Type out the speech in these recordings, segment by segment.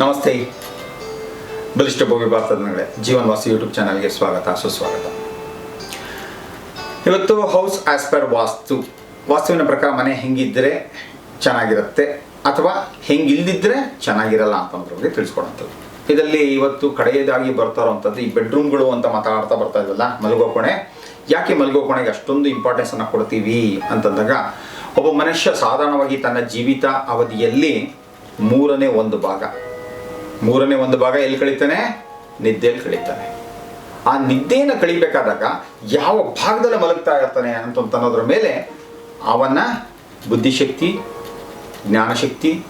ನಮಸ್ತೆ. ಬಲಿಷ್ಠ ಭವ್ಯ ಭಾರತದ ಜೀವನ್ ವಾಸಿ ಯೂಟ್ಯೂಬ್ ಚಾನಲ್ಗೆ ಸ್ವಾಗತ, ಸುಸ್ವಾಗತ. ಇವತ್ತು ಹೌಸ್ ಆಸ್ ಪರ್ ವಾಸ್ತು. ವಾಸ್ತುವಿನ ಪ್ರಕಾರ ಮನೆ ಹೆಂಗಿದ್ರೆ ಚೆನ್ನಾಗಿರುತ್ತೆ ಅಥವಾ ಹೆಂಗಿಲ್ದಿದ್ರೆ ಚೆನ್ನಾಗಿರಲ್ಲ ಅಂತಂದ್ರ ಬಗ್ಗೆ ತಿಳಿಸ್ಕೊಡಂಥದ್ದು. ಇದರಲ್ಲಿ ಇವತ್ತು ಕಡೆಯದಾಗಿ ಬರ್ತಾ ಇರುವಂಥದ್ದು ಈ ಬೆಡ್ರೂಮ್ಗಳು ಅಂತ ಮಾತಾಡ್ತಾ ಬರ್ತಾ ಇದ್ವಲ್ಲ ಮಲಗೋ ಕೋಣೆ. ಯಾಕೆ ಮಲಗೋ ಕೋಣೆಗೆ ಅಷ್ಟೊಂದು ಇಂಪಾರ್ಟೆನ್ಸ್ ಅನ್ನು ಕೊಡ್ತೀವಿ ಅಂತಂದಾಗ, ಒಬ್ಬ ಮನುಷ್ಯ ಸಾಧಾರಣವಾಗಿ ತನ್ನ ಜೀವಿತ ಅವಧಿಯಲ್ಲಿ ಮೂರನೇ ಒಂದು ಭಾಗ. ಮೂರನೇ ಒಂದು ಭಾಗ ಎಲ್ಲಿ ಕಳೀತಾನೆ? ನಿದ್ದೆಯಲ್ಲಿ ಕಳೀತಾನೆ. ಆ ನಿದ್ದೆಯನ್ನು ಕಳಿಬೇಕಾದಾಗ ಯಾವ ಭಾಗದಲ್ಲಿ ಮಲಗ್ತಾ ಇರ್ತಾನೆ ಅಂತ ಅನ್ನೋದ್ರ ಮೇಲೆ ಅವನ ಬುದ್ಧಿಶಕ್ತಿ, ಜ್ಞಾನಶಕ್ತಿ,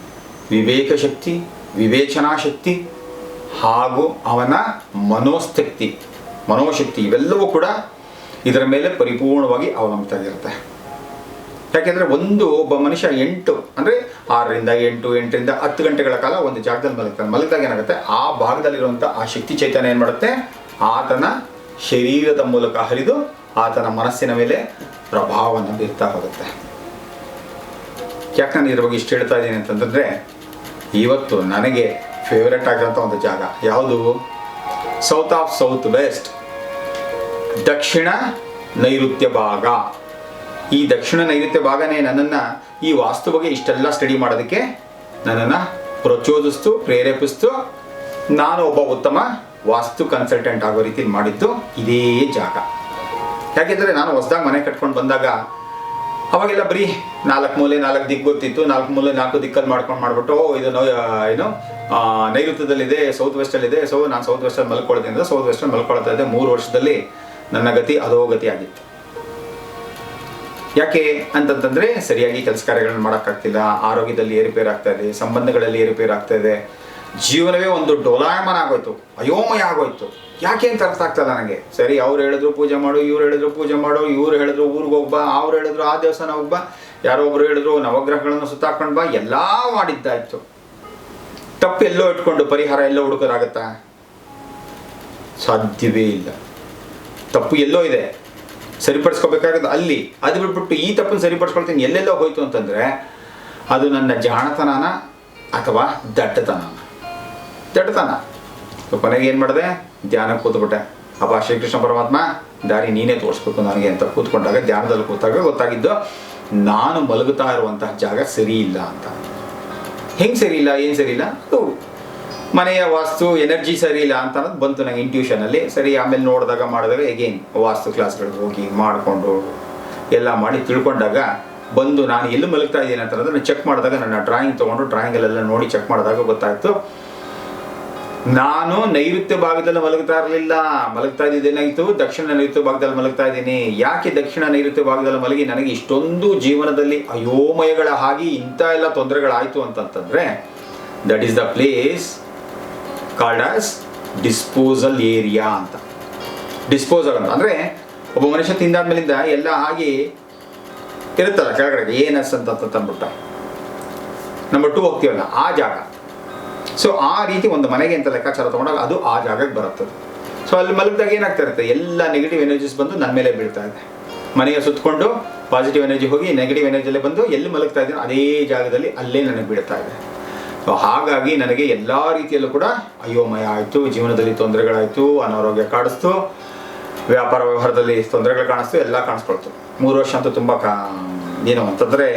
ವಿವೇಕ ಶಕ್ತಿ, ವಿವೇಚನಾ ಶಕ್ತಿ ಹಾಗೂ ಅವನ ಮನೋಸ್ಥಕ್ತಿ ಮನೋಶಕ್ತಿ ಇವೆಲ್ಲವೂ ಕೂಡ ಇದರ ಮೇಲೆ ಪರಿಪೂರ್ಣವಾಗಿ ಅವಲಂಬಿತಾಗಿರುತ್ತೆ ಯಾಕೆಂದರೆ ಒಂದು ಒಬ್ಬ ಮನುಷ್ಯ ಎಂಟು, ಅಂದರೆ ಆರರಿಂದ ಎಂಟು, ಎಂಟರಿಂದ ಹತ್ತು ಗಂಟೆಗಳ ಕಾಲ ಒಂದು ಜಾಗದಲ್ಲಿ ಮಲಗ್ತಾನೆ. ಮಲಗಿದಾಗ ಏನಾಗುತ್ತೆ? ಆ ಭಾಗದಲ್ಲಿರುವಂಥ ಆ ಶಕ್ತಿ ಚೈತನ್ಯ ಏನು ಮಾಡುತ್ತೆ? ಆತನ ಶರೀರದ ಮೂಲಕ ಹರಿದು ಆತನ ಮನಸ್ಸಿನ ಮೇಲೆ ಪ್ರಭಾವವನ್ನು ಬೀರ್ತಾ ಹೋಗುತ್ತೆ. ಯಾಕೆ ನಾನು ಇದ್ರ ಇಷ್ಟು ಹೇಳ್ತಾ ಇದ್ದೀನಿ ಅಂತಂದರೆ, ಇವತ್ತು ನನಗೆ ಫೇವರೆಟ್ ಆಗಿರೋಂಥ ಒಂದು ಜಾಗ ಯಾವುದು? ಸೌತ್ ಆಫ್ ಸೌತ್ ವೆಸ್ಟ್ ದಕ್ಷಿಣ ನೈಋತ್ಯ ಭಾಗ. ಈ ದಕ್ಷಿಣ ನೈಋತ್ಯ ಭಾಗನೇ ನನ್ನನ್ನು ಈ ವಾಸ್ತು ಬಗ್ಗೆ ಇಷ್ಟೆಲ್ಲ ಸ್ಟಡಿ ಮಾಡೋದಕ್ಕೆ ನನ್ನನ್ನು ಪ್ರಚೋದಿಸ್ತು, ಪ್ರೇರೇಪಿಸ್ತು. ನಾನು ಒಬ್ಬ ಉತ್ತಮ ವಾಸ್ತು ಕನ್ಸಲ್ಟೆಂಟ್ ಆಗೋ ರೀತಿ ಮಾಡಿದ್ದು ಇದೇ ಜಾಗ. ಯಾಕೆಂದರೆ ನಾನು ಹೊಸದಾಗಿ ಮನೆ ಕಟ್ಕೊಂಡು ಬಂದಾಗ ಅವಾಗೆಲ್ಲ ಬರೀ ನಾಲ್ಕು ಮೂಲೆ ನಾಲ್ಕು ದಿಕ್ಕು ಗೊತ್ತಿತ್ತು. ನಾಲ್ಕು ಮೂಲೆ ನಾಲ್ಕು ದಿಕ್ಕಲ್ಲಿ ಮಾಡ್ಕೊಂಡು ಮಾಡಿಬಿಟ್ಟು ಇದು ಏನು ನೈಋತ್ಯದಲ್ಲಿದೆ ಸೌತ್ ವೆಸ್ಟಲ್ಲಿದೆ ಸೊ ನಾನು ಸೌತ್ ವೆಸ್ಟಲ್ಲಿ ಮಲ್ಕೊಳ್ತೀನಿ ಅಂದರೆ ಸೌತ್ ವೆಸ್ಟಲ್ಲಿ ಮಲ್ಕೊಳ್ತಾ ಇದ್ದೆ. ಮೂರು ವರ್ಷದಲ್ಲಿ ನನ್ನ ಗತಿ ಅಧೋಗತಿ ಆಗಿತ್ತು ಯಾಕೆ ಅಂತಂತಂದ್ರೆ ಸರಿಯಾಗಿ ಕೆಲಸ ಕಾರ್ಯಗಳನ್ನ ಮಾಡೋಕ್ಕಾಗ್ತಿಲ್ಲ, ಆರೋಗ್ಯದಲ್ಲಿ ಏರುಪೇರು ಆಗ್ತಾ ಇದೆ, ಸಂಬಂಧಗಳಲ್ಲಿ ಏರುಪೇರು ಆಗ್ತಾ ಇದೆ. ಜೀವನವೇ ಒಂದು ಡೋಲಾಯಮಾನ ಆಗೋಯ್ತು, ಅಯೋಮಯ ಆಗೋಯ್ತು. ಯಾಕೆ ಅಂತ ಅರ್ಥ ಆಗ್ತಲ್ಲ ನನಗೆ. ಸರಿ, ಅವ್ರು ಹೇಳಿದ್ರು ಪೂಜೆ ಮಾಡು, ಇವ್ರು ಹೇಳಿದ್ರು ಪೂಜೆ ಮಾಡು, ಇವ್ರು ಹೇಳಿದ್ರು ಊರಿಗೆ ಹೋಗ್ಬಾ ಅವ್ರು ಹೇಳಿದ್ರು ಆ ದೇವಸ್ಥಾನ ಹೋಗ್ಬಾ ಯಾರೋ ಒಬ್ರು ಹೇಳಿದ್ರು ನವಗ್ರಹಗಳನ್ನು ಸುತ್ತಾಕೊಂಡು ಬಾ, ಎಲ್ಲ ಮಾಡಿದ್ದಾಯ್ತು. ತಪ್ಪು ಎಲ್ಲೋ ಇಟ್ಕೊಂಡು ಪರಿಹಾರ ಎಲ್ಲೋ ಹುಡುಕೋದಾಗತ್ತಾ ಸಾಧ್ಯವೇ ಇಲ್ಲ. ತಪ್ಪು ಎಲ್ಲೋ ಇದೆ. ಸರಿಪಡಿಸ್ಕೋಬೇಕಾಗದು ಅಲ್ಲಿ. ಅದು ಬಿಟ್ಬಿಟ್ಟು ಈ ತಪ್ಪನ್ನು ಸರಿಪಡಿಸ್ಕೊಳ್ತೀನಿ, ಎಲ್ಲೆಲ್ಲೋ ಹೋಯ್ತು ಅಂತಂದರೆ ಅದು ನನ್ನ ಜಾಣತನನ ಅಥವಾ ದಡ್ಡತನ ಸೊ ಕೊನೆಗೆ ಏನು ಮಾಡಿದೆ? ಧ್ಯಾನ ಕೂತ್ಬಿಟ್ಟೆ. ಅಪ್ಪ ಶ್ರೀಕೃಷ್ಣ ಪರಮಾತ್ಮ, ದಾರಿ ನೀನೇ ತೋರಿಸ್ಬೇಕು ನನಗೆ ಅಂತ ಕೂತ್ಕೊಂಡಾಗ, ಧ್ಯಾನದಲ್ಲಿ ಕೂತಾಗ ಗೊತ್ತಾಗಿದ್ದು, ನಾನು ಮಲಗುತ್ತಾ ಇರುವಂತಹ ಜಾಗ ಸರಿ ಇಲ್ಲ ಅಂತ. ಹೆಂಗೆ ಸರಿ ಇಲ್ಲ? ಏನು ಸರಿ ಇಲ್ಲ? ಮನೆಯ ವಾಸ್ತು, ಎನರ್ಜಿ ಸರಿ ಇಲ್ಲ ಅಂತ ಅನ್ನೋದು ಬಂತು ನಂಗೆ ಇಂಟ್ಯೂಷನಲ್ಲಿ ಸರಿ, ಆಮೇಲೆ ನೋಡಿದಾಗ, ಮಾಡಿದಾಗ ಎಗೇನ್ ವಾಸ್ತು ಕ್ಲಾಸ್ಗಳಿಗೆ ಹೋಗಿ ಮಾಡಿಕೊಂಡು ಎಲ್ಲ ಮಾಡಿ ತಿಳ್ಕೊಂಡಾಗ ಬಂದು ನಾನು ಎಲ್ಲಿ ಮಲಗ್ತಾ ಇದ್ದೀನಿ ಅಂತ ಅಂದ್ರೆ ಚೆಕ್ ಮಾಡಿದಾಗ ನನ್ನ ಡ್ರಾಯಿಂಗ್ ತೊಗೊಂಡು ಡ್ರಾಯಿಂಗಲ್ಲೆಲ್ಲ ನೋಡಿ ಚೆಕ್ ಮಾಡಿದಾಗ ಗೊತ್ತಾಯ್ತು. ನಾನು ನೈಋತ್ಯ ಭಾಗದಲ್ಲಿ ಮಲಗ್ತಾ ಇರಲಿಲ್ಲ. ಮಲಗ್ತಾ ಇದ್ದೇನಾಯಿತು ದಕ್ಷಿಣ ನೈಋತ್ಯ ಭಾಗದಲ್ಲಿ ಮಲಗ್ತಾ ಇದ್ದೀನಿ. ಯಾಕೆ ದಕ್ಷಿಣ ನೈಋತ್ಯ ಭಾಗದಲ್ಲಿ ಮಲಗಿ? ನನಗೆ ಇಷ್ಟೊಂದು ಜೀವನದಲ್ಲಿ ಅಯೋಮಯಗಳ ಹಾಗೆ ಇಂಥ ಎಲ್ಲ ತೊಂದರೆಗಳಾಯಿತು ಅಂತಂತಂದರೆ that is the place called as disposal area ಅಂತ. ಡಿಸ್ಪೋಸಲ್ ಅಂತ. ಅಂದರೆ ಒಬ್ಬ ಮನುಷ್ಯ ತಿಂದಾದ್ಮೇಲಿಂದ ಎಲ್ಲ ಆಗಿ ಇರುತ್ತಲ್ಲ ಕೆಳಗಡೆ ಏನಸ್ ಅಂತ ತಂದ್ಬಿಟ್ಟ. ನಂಬರ್ ಟು ಹೋಗ್ತೀವಲ್ಲ, ಆ ಜಾಗ. ಸೊ ಆ ರೀತಿ ಒಂದು ಮನೆಗೆ ಅಂತ ಲೆಕ್ಕಾಚಾರ ತೊಗೊಂಡಾಗ ಅದು ಆ ಜಾಗಕ್ಕೆ ಬರುತ್ತದೆ. ಸೊ ಅಲ್ಲಿ ಮಲಗಿದಾಗ ಏನಾಗ್ತಾ ಇರುತ್ತೆ? ಎಲ್ಲ ನೆಗೆಟಿವ್ ಎನರ್ಜೀಸ್ ಬಂದು ನನ್ನ ಮೇಲೆ ಬೀಳ್ತಾ ಇದೆ. ಮನೆಯ ಸುತ್ತಕೊಂಡು ಪಾಸಿಟಿವ್ ಎನರ್ಜಿ ಹೋಗಿ ನೆಗೆಟಿವ್ ಎನರ್ಜಿಯಲ್ಲೇ ಬಂದು ಎಲ್ಲಿ ಮಲಗ್ತಾ ಇದ್ದೀನಿ ಅದೇ ಜಾಗದಲ್ಲಿ ಅಲ್ಲೇ ನನಗೆ ಬೀಳ್ತಾ ಇದೆ. ಸೊ ಹಾಗಾಗಿ ನನಗೆ ಎಲ್ಲ ರೀತಿಯಲ್ಲೂ ಕೂಡ ಅಯೋಮಯ ಆಯಿತು, ಜೀವನದಲ್ಲಿ ತೊಂದರೆಗಳಾಯಿತು, ಅನಾರೋಗ್ಯ ಕಾಡಿಸ್ತು, ವ್ಯಾಪಾರ ವ್ಯವಹಾರದಲ್ಲಿ ತೊಂದರೆಗಳು ಕಾಣಿಸ್ತು, ಎಲ್ಲ ಕಾಣಿಸ್ಕೊಳ್ತು. ಮೂರು ವರ್ಷ ಅಂತೂ ತುಂಬ ಕಾ, ಏನು ಅಂತಂದರೆ,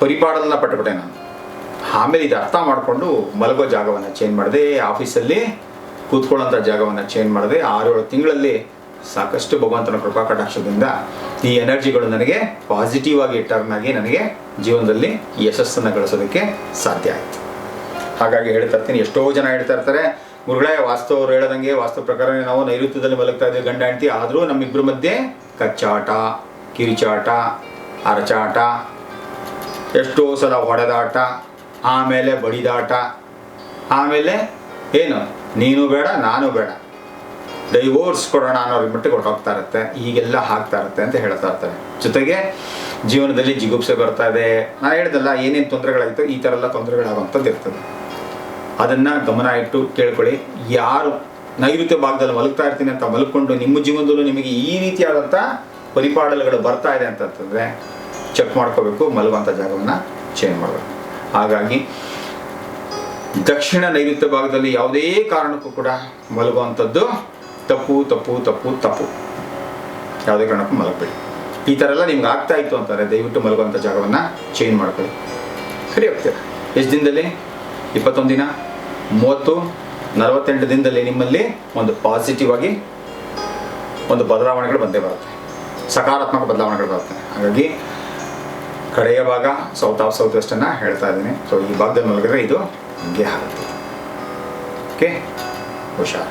ಪರಿಪಾಡಲನ್ನ ಪಟ್ಟುಬಿಟ್ಟೆ ನಾನು. ಆಮೇಲೆ ಇದು ಅರ್ಥ ಮಾಡಿಕೊಂಡು ಮಲಗೋ ಜಾಗವನ್ನು ಚೇಂಜ್ ಮಾಡಿದೆ, ಆಫೀಸಲ್ಲಿ ಕೂತ್ಕೊಳ್ಳೋಂಥ ಜಾಗವನ್ನು ಚೇಂಜ್ ಮಾಡಿದೆ. ಆರು ಏಳು ತಿಂಗಳಲ್ಲಿ ಸಾಕಷ್ಟು ಭಗವಂತನ ಕೃಪಾ ಕಟಾಕ್ಷದಿಂದ ಈ ಎನರ್ಜಿಗಳು ನನಗೆ ಪಾಸಿಟಿವ್ ಆಗಿ ಟರ್ನ್ ಆಗಿ ನನಗೆ ಜೀವನದಲ್ಲಿ ಯಶಸ್ಸನ್ನು ಗಳಿಸೋದಕ್ಕೆ ಸಾಧ್ಯ ಆಯಿತು. ಹಾಗಾಗಿ ಹೇಳ್ತಾ ಇರ್ತೀನಿ. ಎಷ್ಟೋ ಜನ ಹೇಳ್ತಾ ಇರ್ತಾರೆ, ಗುರುಗಳೇ ವಾಸ್ತು ಅವ್ರು ಹೇಳದಂಗೆ ವಾಸ್ತು ಪ್ರಕಾರ ನಾವು ನೈಋತ್ಯದಲ್ಲಿ ಮಲಗ್ತಾ ಇದ್ದೀವಿ, ಗಂಡ, ಹೆಂಡತಿ, ಆದರೂ ನಮ್ಮಿಬ್ಬರ ಮಧ್ಯೆ ಕಚ್ಚಾಟ, ಕಿರಿಚಾಟ ಅರಚಾಟ ಎಷ್ಟೋ ಸಲ ಹೊಡೆದಾಟ, ಆಮೇಲೆ ಬಡಿದಾಟ, ಆಮೇಲೆ ಏನು? ನೀನು ಬೇಡ, ನಾನು ಬೇಡ. ಡೈವೋರ್ಸ್ ಕೊಡೋಣ ಅನ್ನೋ ಮಟ್ಟಿಗೆ ಹೊರಟೋಗ್ತಾ ಇರುತ್ತೆ. ಹೀಗೆಲ್ಲ ಆಗ್ತಾ ಇರುತ್ತೆ ಅಂತ ಹೇಳ್ತಾ ಇರ್ತಾರೆ. ಜೊತೆಗೆ ಜೀವನದಲ್ಲಿ ಜಿಗುಪ್ಸೆ ಬರ್ತಾ ಇದೆ. ನಾನು ಹೇಳಿದಲ್ಲ ಏನೇನು ತೊಂದರೆಗಳಾಯಿತು ಈ ಥರ ಎಲ್ಲ ತೊಂದರೆಗಳಾಗುವಂಥದ್ದು ಇರ್ತದೆ. ಅದನ್ನು ಗಮನ ಇಟ್ಟು ಕೇಳ್ಕೊಳ್ಳಿ. ಯಾರು ನೈಋತ್ಯ ಭಾಗದಲ್ಲಿ ಮಲಗ್ತಾ ಇರ್ತೀನಿ ಅಂತ ಮಲ್ಕೊಂಡು ನಿಮ್ಮ ಜೀವನದಲ್ಲೂ ನಿಮಗೆ ಈ ರೀತಿಯಾದಂಥ ಪರಿಪಾಡಲುಗಳು ಬರ್ತಾ ಇದೆ ಅಂತಂತಂದರೆ ಚೆಕ್ ಮಾಡ್ಕೋಬೇಕು, ಮಲಗುವಂಥ ಜಾಗವನ್ನು ಚೇಂಜ್ ಮಾಡಬೇಕು. ಹಾಗಾಗಿ ದಕ್ಷಿಣ ನೈಋತ್ಯ ಭಾಗದಲ್ಲಿ ಯಾವುದೇ ಕಾರಣಕ್ಕೂ ಕೂಡ ಮಲಗುವಂಥದ್ದು ತಪ್ಪು ತಪ್ಪು ತಪ್ಪು ತಪ್ಪು. ಯಾವುದೇ ಕಾರಣಕ್ಕೂ ಮಲಗಬೇಡಿ. ಈ ಥರ ಎಲ್ಲ ನಿಮ್ಗೆ ಆಗ್ತಾ ಇತ್ತು ಅಂತಾರೆ ದಯವಿಟ್ಟು ಮಲಗುವಂಥ ಜಾಗವನ್ನು ಚೇಂಜ್ ಮಾಡ್ಕೊಳ್ಳಿ. ಸರಿ ಹೋಗ್ತೀರಾ? ಎಷ್ಟು ದಿನದಲ್ಲಿ? ಇಪ್ಪತ್ತೊಂದು ದಿನ? ಮೂವತ್ತು, ನಲವತ್ತೆಂಟು ದಿನದಲ್ಲಿ ನಿಮ್ಮಲ್ಲಿ ಒಂದು ಪಾಸಿಟಿವ್ ಆಗಿ ಒಂದು ಬದಲಾವಣೆಗಳು ಬಂದೇ ಬರುತ್ತೆ. ಸಕಾರಾತ್ಮಕ ಬದಲಾವಣೆಗಳು ಬರುತ್ತೆ. ಹಾಗಾಗಿ ಕಡೆಯ ಭಾಗ ಸೌತ್ ಆಫ್ ಸೌತ್ ವೆಸ್ಟನ್ನು ಹೇಳ್ತಾ ಇದ್ದೀನಿ. ಸೊ ಈ ಭಾಗದಲ್ಲಿ ಮಲಗಿದ್ರೆ ಇದು ಹಿಂಗೆ ಆಗುತ್ತೆ. ಓಕೆ ಹುಷಾರ್.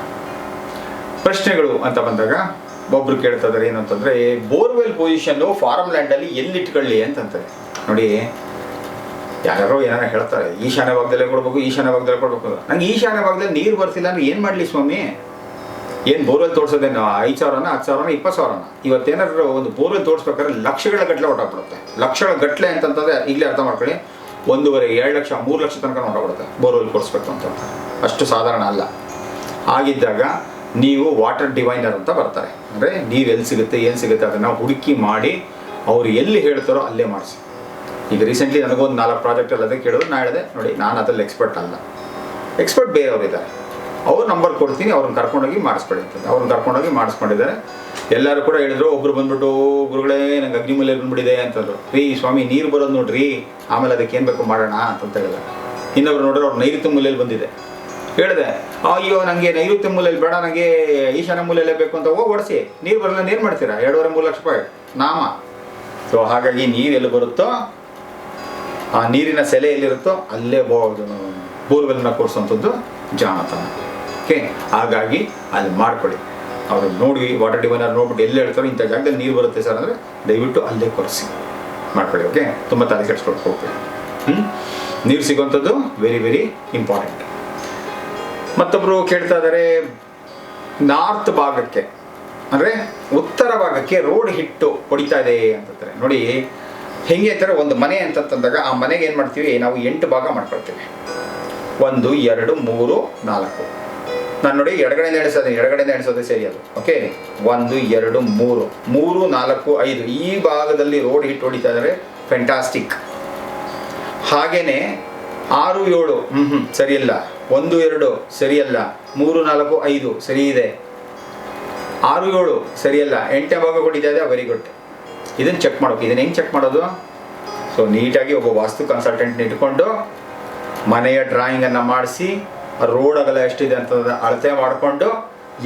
ಪ್ರಶ್ನೆಗಳು ಅಂತ ಬಂದಾಗ, ಒಬ್ರು ಕೇಳ್ತಾ ಇದಾರೆ ಏನಂತಂದರೆ ಬೋರ್ವೆಲ್ ಪೊಸಿಷನ್ನು ಫಾರ್ಮ್ ಲ್ಯಾಂಡಲ್ಲಿ ಎಲ್ಲಿ ಇಟ್ಕೊಳ್ಳಿ ಅಂತಂತಾರೆ. ನೋಡಿ ಯಾರ್ಯಾರೋ ಏನಾರ ಹೇಳ್ತಾರೆ ಈಶಾನ್ಯ ಭಾಗದಲ್ಲೇ ಕೊಡ್ಬೇಕು ಈಶಾನ್ಯ ಭಾಗದಲ್ಲೇ ಕೊಡ್ಬೇಕು ನಂಗೆ ಈಶಾನ್ಯ ಭಾಗದಲ್ಲಿ ನೀರು ಬರ್ತಿಲ್ಲ ಅಂದ್ರೆ ಏನು ಮಾಡಲಿ ಸ್ವಾಮಿ? ಏನು ಬೋರ್ವೆಲ್ ತೋರಿಸೋದೇನು? ಐದು ಸಾವಿರನ, ಹತ್ತು ಸಾವಿರನ, ಇಪ್ಪತ್ತು ಸಾವಿರನ? ಇವತ್ತೇನಾದ್ರು ಒಂದು ಬೋರ್ವೆಲ್ ತೋರಿಸ್ಬೇಕಾದ್ರೆ ಲಕ್ಷಗಳ ಗಟ್ಟಲೆ ಹೊರಟಾಗ್ಬಿಡುತ್ತೆ. ಲಕ್ಷಗಳ ಗಟ್ಟಲೆ ಅಂತಂತಂದ್ರೆ ಈಗಲೇ ಅರ್ಥ ಮಾಡ್ಕೊಳ್ಳಿ, ಒಂದೂವರೆ, ಎರಡು ಲಕ್ಷ, ಮೂರು ಲಕ್ಷ ತನಕ ಹೊರಟಾಗ್ಬಿಡುತ್ತೆ ಬೋರ್ವೆಲ್ ಕೊಡಿಸ್ಬೇಕು ಅಂತ. ಅಷ್ಟು ಸಾಧಾರಣ ಅಲ್ಲ. ಆಗಿದ್ದಾಗ ನೀವು ವಾಟರ್ ಡಿವೈನರ್ ಅಂತ ಬರ್ತಾರೆ. ಅಂದರೆ ನೀರು ಎಲ್ಲಿ ಸಿಗುತ್ತೆ, ಏನು ಸಿಗುತ್ತೆ ಅದನ್ನು ಹುಡುಕಿ ಮಾಡಿ ಅವ್ರು ಎಲ್ಲಿ ಹೇಳ್ತಾರೋ ಅಲ್ಲೇ ಮಾಡಿಸಿ. ಈಗ ರೀಸೆಂಟ್ಲಿ ನನಗೊಂದು ನಾಲ್ಕು ಪ್ರಾಜೆಕ್ಟ್ ಅದೇ ಕೇಳಿದ್ರು. ನಾ ಹೇಳಿದೆ, ನೋಡಿ, ನಾನು ಅದ್ರಲ್ಲಿ ಎಕ್ಸ್ಪರ್ಟ್ ಅಲ್ಲ. ಎಕ್ಸ್ಪರ್ಟ್ ಬೇರೆಯವರು ಇದ್ದಾರೆ. ಅವ್ರ ನಂಬರ್ ಕೊಡ್ತೀನಿ, ಅವ್ರನ್ನ ಕರ್ಕೊಂಡೋಗಿ ಮಾಡಿಸ್ಬೇಡಿ ಅಂತ ಅವ್ರನ್ನ ಕರ್ಕೊಂಡೋಗಿ ಮಾಡಿಸ್ಕೊಂಡಿದ್ದಾರೆ. ಎಲ್ಲರೂ ಕೂಡ ಹೇಳಿದ್ರು, ಒಬ್ರು ಬಂದ್ಬಿಟ್ಟು ಗುರುಗಳೇ, ನಂಗೆ ಅಗ್ನಿಮೂಲೆ ಬಂದ್ಬಿಟ್ಟಿದೆ ಅಂತಂದ್ರು. ರೀ, ಸ್ವಾಮಿ, ನೀರು ಬರೋದು ನೋಡ್ರಿ. ಆಮೇಲೆ ಅದಕ್ಕೆ ಏನು ಬೇಕು ಮಾಡೋಣ ಅಂತ ಹೇಳಿದ್ರು. ಇನ್ನೊಬ್ರು ನೋಡಿದ್ರೆ, ಅವ್ರು ನೈಋತ್ಯ ಮೂಲೆಯಲ್ಲಿ ಬಂದಿದೆ. ಹೇಳಿದೆ, ಅಯ್ಯೋ ನನಗೆ ನೈಋತ್ಯ ಮೂಲೆಯಲ್ಲಿ ಬೇಡ ನನಗೆ ಈಶಾನ್ಯ ಮೂಲೆಯಲ್ಲೇ ಬೇಕು ಅಂತ ಹೋಗಿ ಓಡಿಸಿ ನೀರು ಬರಲ್ಲ ಏನು ಮಾಡ್ತೀರಾ? ಎರಡೂವರೆ, ಮೂರು ಲಕ್ಷ ರೂಪಾಯಿ. ನಾಮ. ಸೊ ಹಾಗಾಗಿ ನೀರು ಎಲ್ಲಿ ಬರುತ್ತೋ ಆ ನೀರಿನ ಸೆಲೆ ಎಲ್ಲಿರುತ್ತೋ ಅಲ್ಲೇ ಬೋರ್ವೆಲ್ನ ಕೊಡಿಸುವಂಥದ್ದು ಜಾಣತನ. ಓಕೆ ಹಾಗಾಗಿ ಅಲ್ಲಿ ಮಾಡ್ಕೊಳ್ಳಿ. ಅವರು ನೋಡಿ ವಾಟರ್ ಡಿವೈನರ್ ನೋಡ್ಬಿಟ್ಟು ಎಲ್ಲಿ ಹೇಳ್ತಾರೋ ಇಂಥ ಜಾಗದಲ್ಲಿ ನೀರು ಬರುತ್ತೆ ಸರ್ ಅಂದರೆ ದಯವಿಟ್ಟು ಅಲ್ಲೇ ಕೊರೆಸಿ ಮಾಡ್ಕೊಳ್ಳಿ ಓಕೆ ತುಂಬ ತಲೆ ಕೆಡ್ಸ್ಕೊಳಕ್ಕೆ ಹೋಗ್ತೀವಿ ಹ್ಞೂ ನೀರು ಸಿಗುವಂಥದ್ದು ವೆರಿ ವೆರಿ ಇಂಪಾರ್ಟೆಂಟ್ ಮತ್ತೊಬ್ಬರು ಕೇಳ್ತಾ ಇದ್ದಾರೆ ನಾರ್ತ್ ಭಾಗಕ್ಕೆ. ಅಂದರೆ ಉತ್ತರ ಭಾಗಕ್ಕೆ ರೋಡ್ ಹಿಟ್ಟು ಹೊಡಿತಾ ಇದೆ ಅಂತಂತಾರೆ ನೋಡಿ ಹೆಂಗೆ ಅಂತಾರೆ, ಒಂದು ಮನೆ ಅಂತ ತಂದಾಗ ಆ ಮನೆಗೆ ಏನು ಮಾಡ್ತೀವಿ? ನಾವು ಎಂಟು ಭಾಗ ಮಾಡ್ಕೊಳ್ತೀವಿ. ಒಂದು, ಎರಡು, ಮೂರು, ನಾಲ್ಕು. ನಾನು ನೋಡಿ ಎಡಗಡೆಯಿಂದ ಎಣಿಸೋದು, ಎಡಗಡೆಯಿಂದ ಎಣಿಸೋದೇ ಸರಿ ಅದು. ಓಕೆ ಒಂದು, ಎರಡು, ಮೂರು. ಮೂರು, ನಾಲ್ಕು, ಐದು. ಈ ಭಾಗದಲ್ಲಿ ರೋಡ್ ಹಿಟ್ ಹೊಡಿತಾ ಇದ್ದಾರೆ ಫೆಂಟಾಸ್ಟಿಕ್ ಹಾಗೇನೆ ಆರು, ಏಳು. ಹ್ಞೂ ಹ್ಞೂ ಸರಿಯಲ್ಲ ಒಂದು, ಎರಡು. ಸರಿಯಲ್ಲ ಮೂರು, ನಾಲ್ಕು, ಐದು. ಸರಿ ಇದೆ. ಆರು, ಏಳು. ಸರಿಯಲ್ಲ ಎಂಟನೇ ಭಾಗ ಇದೆ ವೆರಿ ಗುಡ್ ಇದನ್ನು ಚೆಕ್ ಮಾಡೋಕೆ. ಇದನ್ನು ಹೆಂಗೆ ಚೆಕ್ ಮಾಡೋದು? ಸೊ ನೀಟಾಗಿ ಒಬ್ಬ ವಾಸ್ತು ಕನ್ಸಲ್ಟೆಂಟ್ ಇಟ್ಕೊಂಡು ಮನೆಯ ಡ್ರಾಯಿಂಗನ್ನು ಮಾಡಿಸಿ ರೋಡ್ ಅಗಲ ಎಷ್ಟಿದೆ ಅಂತ ಅಳತೆ ಮಾಡಿಕೊಂಡು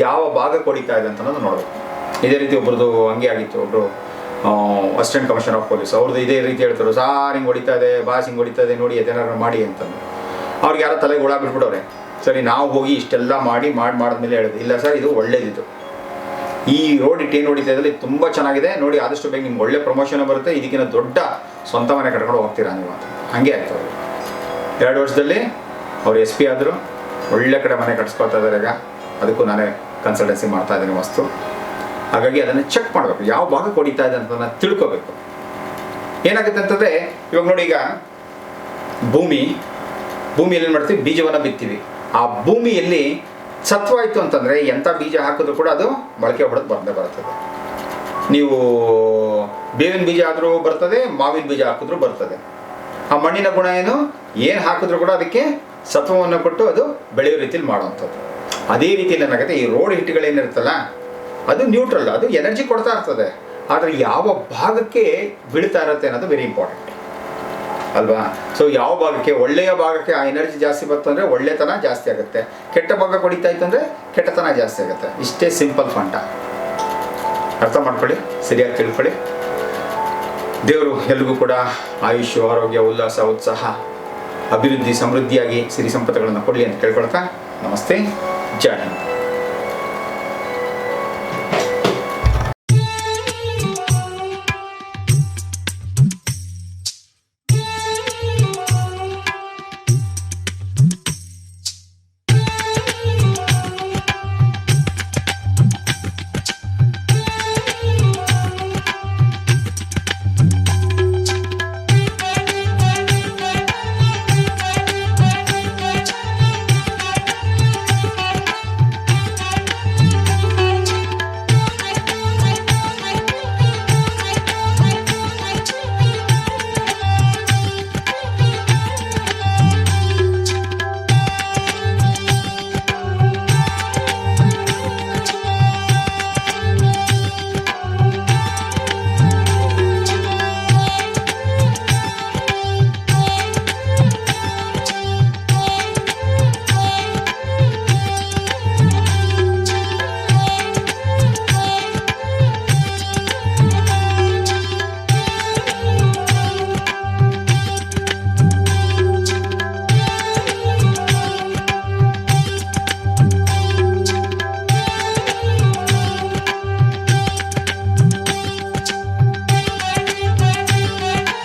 ಯಾವ ಭಾಗ ಕೊಡಿತಾ ಇದೆ ಅಂತ ನೋಡಬೇಕು. ಇದೇ ರೀತಿ ಒಬ್ರದ್ದು ಹಂಗೆ ಆಗಿತ್ತು. ಒಬ್ರು ಅಸಿಸ್ಟೆಂಟ್ ಕಮಿಷನರ್ ಆಫ್ ಪೊಲೀಸ್ ಅವ್ರದ್ದು ಇದೇ ರೀತಿ ಹೇಳ್ತಾರೆ, ಸಾರ್, ಹಿಂಗೆ ಹೊಡಿತಾ ಇದೆ, ಬಾಸ್ ಹಿಂಗೆ ಹೊಡಿತಾ ಇದೆ, ನೋಡಿ ಅದೇನಾದ್ರು ಮಾಡಿ ಅಂತಂದು ಅವ್ರಿಗೆ ಯಾರೋ ತಲೆಗೆ ಹುಳ ಸರಿ, ನಾವು ಹೋಗಿ ಇಷ್ಟೆಲ್ಲ ಮಾಡಿ ಮಾಡಿ, ಮಾಡಿದ್ಮೇಲೆ ಹೇಳಿದೆ ಇಲ್ಲ ಸರ್, ಇದು ಒಳ್ಳೇದಿತ್ತು ಈ ರೋಡ್ ಏನು ಹೊಡಿತಾ ಇದ್ದಲ್ಲಿ ತುಂಬ ಚೆನ್ನಾಗಿದೆ. ನೋಡಿ, ಆದಷ್ಟು ಬೇಗ ನಿಮ್ಗೆ ಒಳ್ಳೆ ಪ್ರಮೋಷನ್ ಬರುತ್ತೆ. ಇದಕ್ಕಿಂತ ದೊಡ್ಡ ಸ್ವಂತ ಮನೆ ಕಟ್ಕೊಂಡು ಹೋಗ್ತೀರಾ ನೀವು ಅಂತ ಹಂಗೆ ಆಯ್ತು ಅವರು. ಎರಡು ವರ್ಷದಲ್ಲಿ ಅವ್ರು ಎಸ್ ಪಿ ಆದರು. ಒಳ್ಳೆ ಕಡೆ ಮನೆ ಕಟ್ಸ್ಕೊಳ್ತಾ ಇದ್ದಾರೆ ಈಗ. ಅದಕ್ಕೂ ನಾನೇ ಕನ್ಸಲ್ಟೆನ್ಸಿ ಮಾಡ್ತಾ ಇದ್ದೀನಿ ವಸ್ತು ಹಾಗಾಗಿ ಅದನ್ನು ಚೆಕ್ ಮಾಡಬೇಕು. ಯಾವ ಭಾಗ ಹೊಡಿತಾ ಇದೆ ಅಂತ ತಿಳ್ಕೊಬೇಕು. ಏನಾಗುತ್ತೆ ಅಂತಂದರೆ, ಇವಾಗ ನೋಡಿ ಈಗ ಭೂಮಿ, ಭೂಮಿಯಲ್ಲಿ ಏನು ಮಾಡ್ತೀವಿ? ಬೀಜವನ್ನು ಬಿತ್ತೀವಿ. ಆ ಭೂಮಿಯಲ್ಲಿ ಸತ್ವ ಇತ್ತು ಅಂತಂದರೆ ಎಂಥ ಬೀಜ ಹಾಕಿದ್ರು ಕೂಡ ಅದು ಮೊಳಕೆ ಹೊಡೆದು ಬಂದೇ ಬರ್ತದೆ. ನೀವು ಬೇವಿನ ಬೀಜ ಆದರೂ ಬರ್ತದೆ, ಮಾವಿನ ಬೀಜ ಹಾಕಿದ್ರು ಬರ್ತದೆ. ಆ ಮಣ್ಣಿನ ಗುಣ ಏನು? ಏನು ಹಾಕಿದ್ರು ಕೂಡ ಅದಕ್ಕೆ ಸತ್ವವನ್ನು ಕೊಟ್ಟು ಅದು ಬೆಳೆಯೋ ರೀತಿಯಲ್ಲಿ ಮಾಡುವಂಥದ್ದು. ಅದೇ ರೀತಿಯಲ್ಲಿ ಏನಾಗುತ್ತೆ ಈ ರೋಡ್ ಹಿಟ್ಟುಗಳೇನಿರುತ್ತಲ್ಲ ಅದು ನ್ಯೂಟ್ರಲ್ ಅದು ಎನರ್ಜಿ ಕೊಡ್ತಾ ಇರ್ತದೆ. ಆದರೆ ಯಾವ ಭಾಗಕ್ಕೆ ಬೀಳ್ತಾ ಇರುತ್ತೆ ಅನ್ನೋದು ವೆರಿ ಇಂಪಾರ್ಟೆಂಟ್ ಅಲ್ವಾ? ಸೊ ಯಾವ ಭಾಗಕ್ಕೆ? ಒಳ್ಳೆಯ ಭಾಗಕ್ಕೆ ಆ ಎನರ್ಜಿ ಜಾಸ್ತಿ ಬಂತು ಅಂದರೆ ಒಳ್ಳೆತನ ಜಾಸ್ತಿ ಆಗುತ್ತೆ. ಕೆಟ್ಟ ಭಾಗ ಹೊಡಿತಾ ಇತ್ತು ಅಂದರೆ ಕೆಟ್ಟತನ ಜಾಸ್ತಿ ಆಗುತ್ತೆ. ಇಷ್ಟೇ ಸಿಂಪಲ್ ಫಂಟ ಅರ್ಥ ಮಾಡ್ಕೊಳ್ಳಿ? ಸರಿಯಾಗಿ ತಿಳ್ಕೊಳ್ಳಿ? ದೇವರು ಎಲ್ರಿಗೂ ಕೂಡ ಆಯುಷ್ ಆರೋಗ್ಯ, ಉಲ್ಲಾಸ, ಉತ್ಸಾಹ, ಅಭಿವೃದ್ಧಿ, ಸಮೃದ್ಧಿಯಾಗಿ ಸಿರಿ ಸಂಪತ್ತುಗಳನ್ನು ಕೊಡಲಿ ಅಂತ ಕೇಳ್ಕೊಳ್ತಾ ನಮಸ್ತೆ. ಜೈ ಹಿಂದ್.